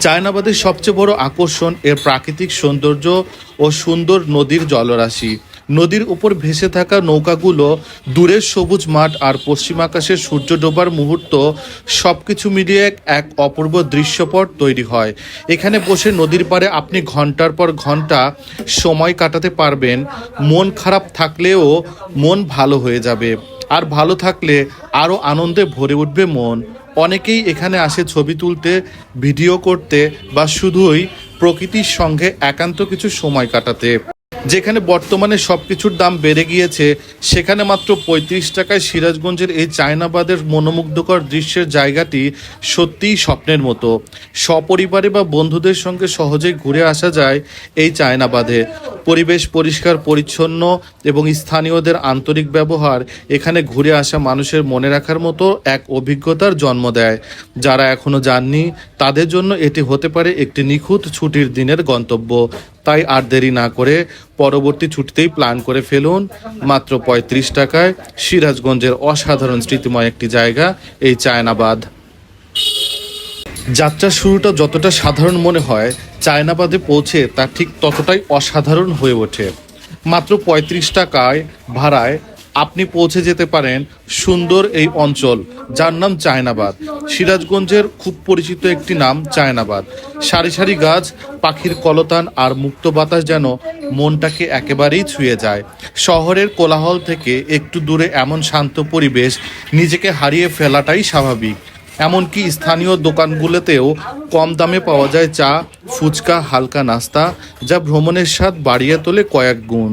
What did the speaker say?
চায়নাবাদের সবচেয়ে বড় আকর্ষণ এর প্রাকৃতিক সৌন্দর্য ও সুন্দর নদীর জলরাশি। নদীর উপর ভেসে থাকা নৌকাগুলো দূরের সবুজ মাঠ আর পশ্চিম আকাশের সূর্য ডোবার মুহূর্ত সবকিছু মিলিয়ে এক- এক অপূর্ব দৃশ্যপট তৈরি হয়। এখানে বসে নদীর পাড়ে আপনি ঘণ্টার পর ঘণ্টা সময় কাটাতে পারবেন। মন খারাপ থাকলেও মন ভালো হয়ে যাবে। আর ভালো থাকলে আরও আনন্দে ভরে উঠবে মন। অনেকেই এখানে আসে ছবি তুলতে, ভিডিও করতে বা শুধুই প্রকৃতির সঙ্গে একান্ত কিছু সময় কাটাতে। যেখানে বর্তমানে সব কিছুর দাম বেড়ে গিয়েছে, সেখানে মাত্র পঁয়ত্রিশ টাকায় সিরাজগঞ্জের এই চায়নাবাদের মনোমুগ্ধকর দৃশ্যের জায়গাটি সত্যিই স্বপ্নের মতো। সপরিবারে বা বন্ধুদের সঙ্গে সহজেই ঘুরে আসা যায় এই চায়নাবাদে। পরিবেশ পরিষ্কার, পরিচ্ছন্ন এবং স্থানীয়দের আন্তরিক ব্যবহার এখানে ঘুরে আসা মানুষের মনে রাখার মতো এক অভিজ্ঞতার জন্ম দেয়। যারা এখনও যাননি, তাদের জন্য এটি হতে পারে একটি নিখুঁত ছুটির দিনের গন্তব্য। তাই আর দেরি না করে পরবর্তী ছুটিতেই প্ল্যান করে ফেলুন। মাত্র পঁয়ত্রিশ টাকায় সিরাজগঞ্জের অসাধারণ স্মৃতিময় একটি জায়গা, এই চায়নাবাদ। যাত্রার শুরুটা যতটা সাধারণ মনে হয়, চায়নাবাদে পৌঁছে তা ঠিক ততটাই অসাধারণ হয়ে ওঠে। মাত্র পঁয়ত্রিশ টাকায় ভাড়ায় আপনি পৌঁছে যেতে পারেন সুন্দর এই অঞ্চল, যার নাম চায়নাবাদ। সিরাজগঞ্জের খুব পরিচিত একটি নাম চায়নাবাদ। সারি সারি গাছ, পাখির কলতান আর মুক্ত বাতাস যেন মনটাকে একেবারেই ছুঁয়ে যায়। শহরের কোলাহল থেকে একটু দূরে এমন শান্ত পরিবেশ নিজেকে হারিয়ে ফেলাটাই স্বাভাবিক। এমনকি স্থানীয় দোকানগুলোতেও কম দামে পাওয়া যায় চা, ফুচকা, হালকা নাস্তা, যা ভ্রমণের স্বাদ বাড়িয়ে তোলে কয়েক গুণ।